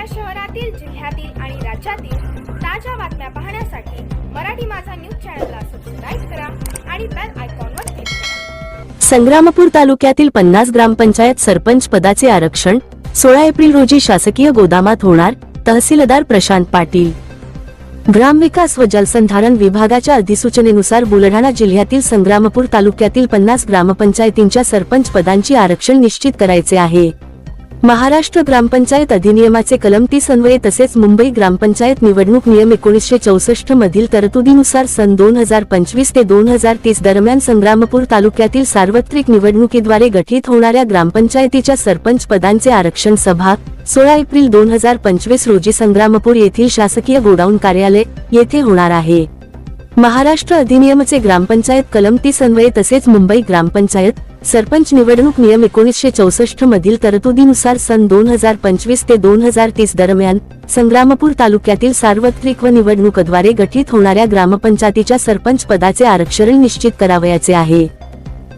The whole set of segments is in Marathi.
आपल्या शहरातील जिल्ह्यातील आणि राज्यातील ताज्या बातम्या पाहण्यासाठी मराठी माझा न्यूज चॅनलला सबस्क्राईब करा आणि बेल आयकॉनवर क्लिक करा. संग्रामपूर तालुक्यातील पन्नास ग्रामपंचायत सरपंच पदाचे आरक्षण सोळा एप्रिल रोजी शासकीय गोदामात होणार तहसीलदार प्रशांत पाटील. ग्रामविकास व जलसंधारण विभागाच्या अधिसूचनेनुसार बुलढाणा जिल्ह्यातील संग्रामपूर तालुक्यातील पन्नास ग्रामपंचायतींच्या सरपंच पदांची आरक्षण निश्चित करायचे आहे. महाराष्ट्र ग्रामपंचायत अधिनियमाचे कलम तीस अन्वये तसेच मुंबई ग्रामपंचायत निवडणूक नियम एकोणीसशे चौसष्ट मधील तरतुदीनुसार सन दोन हजार पंचवीस ते दोन हजार तीस दरम्यान संग्रामपूर तालुक्यातील सार्वत्रिक निवडणुकीद्वारे गठीत होणाऱ्या ग्रामपंचायतीच्या सरपंच पदांचे आरक्षण सभा सोळा एप्रिल दोन हजार पंचवीस रोजी संग्रामपूर येथील शासकीय गोडाऊन कार्यालय येथे होणार आहे. महाराष्ट्र अधिनियमचे ग्रामपंचायत कलम तीस अन्वये तसेच मुंबई ग्रामपंचायत सरपंच निवडणूक नियम एकोणीसशे चौसष्ट मधील तरतुदीनुसार सन दोन हजार पंचवीस ते दोन हजार तीस दरम्यान संग्रामपूर तालुक्यातील सार्वत्रिक व निवडणुकद्वारे गठीत होणाऱ्या ग्रामपंचायतीच्या सरपंच पदाचे आरक्षण निश्चित करावयाचे आहे.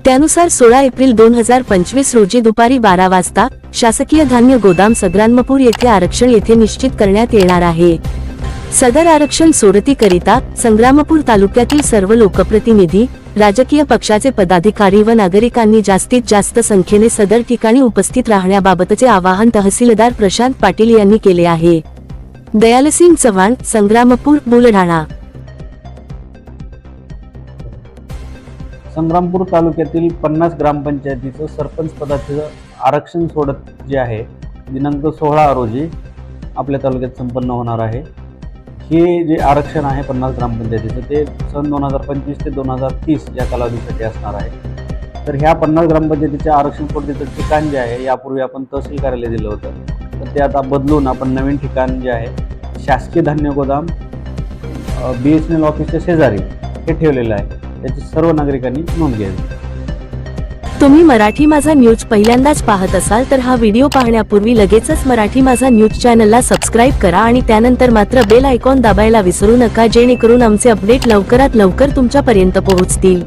त्यानुसार सोळा एप्रिल दोन हजार पंचवीस रोजी दुपारी बारा वाजता शासकीय धान्य गोदाम संग्रामपूर येथे आरक्षण येथे निश्चित करण्यात येणार आहे. सदर आरक्षण सोडतीकरिता संग्रामपूर तालुक्यातील सर्व लोकप्रतिनिधी राजकीय पक्षाचे पदाधिकारी व नागरिकांनी जास्तीत जास्त संख्येने सदर ठिकाणी उपस्थित राहण्याबाबतचे आवाहन तहसीलदार प्रशांत पाटील यांनी केले आहे. दयालसिंग चव्हाण संग्रामपूर बुलढाणा. संग्रामपूर तालुक्यातील पन्नास ग्रामपंचायतीचं सरपंच पदाचं आरक्षण सोडत जे आहे दिनांक सोळा रोजी आपल्या तालुक्यात संपन्न होणार आहे. हे जे आरक्षण आहे पन्नास ग्रामपंचायतीचं ते सन दोन हजार पंचवीस ते दोन हजार तीस या कालावधीसाठी असणार आहे. तर ह्या पन्नास ग्रामपंचायतीच्या आरक्षण कोटीचं ठिकाण जे आहे यापूर्वी आपण तहसील कार्यालय दिलं होतं. तर ते आता बदलून आपण नवीन ठिकाण जे आहे शासकीय धान्य गोदाम बी एस एन एल ऑफिसच्या शेजारी हे ठेवलेलं आहे. त्याची सर्व नागरिकांनी नोंद घ्यावी. तुम्ही मराठी माझा न्यूज पहिल्यांदाच पाहत असाल तर हा व्हिडिओ पाहण्यापूर्वी लगेचच मराठी माझा न्यूज चॅनलला सबस्क्राईब करा आणि त्यानंतर मात्र बेल आयकॉन दाबायला विसरू नका जेणेकरून आमचे अपडेट लवकरात लवकर तुमच्यापर्यंत पोहोचतील.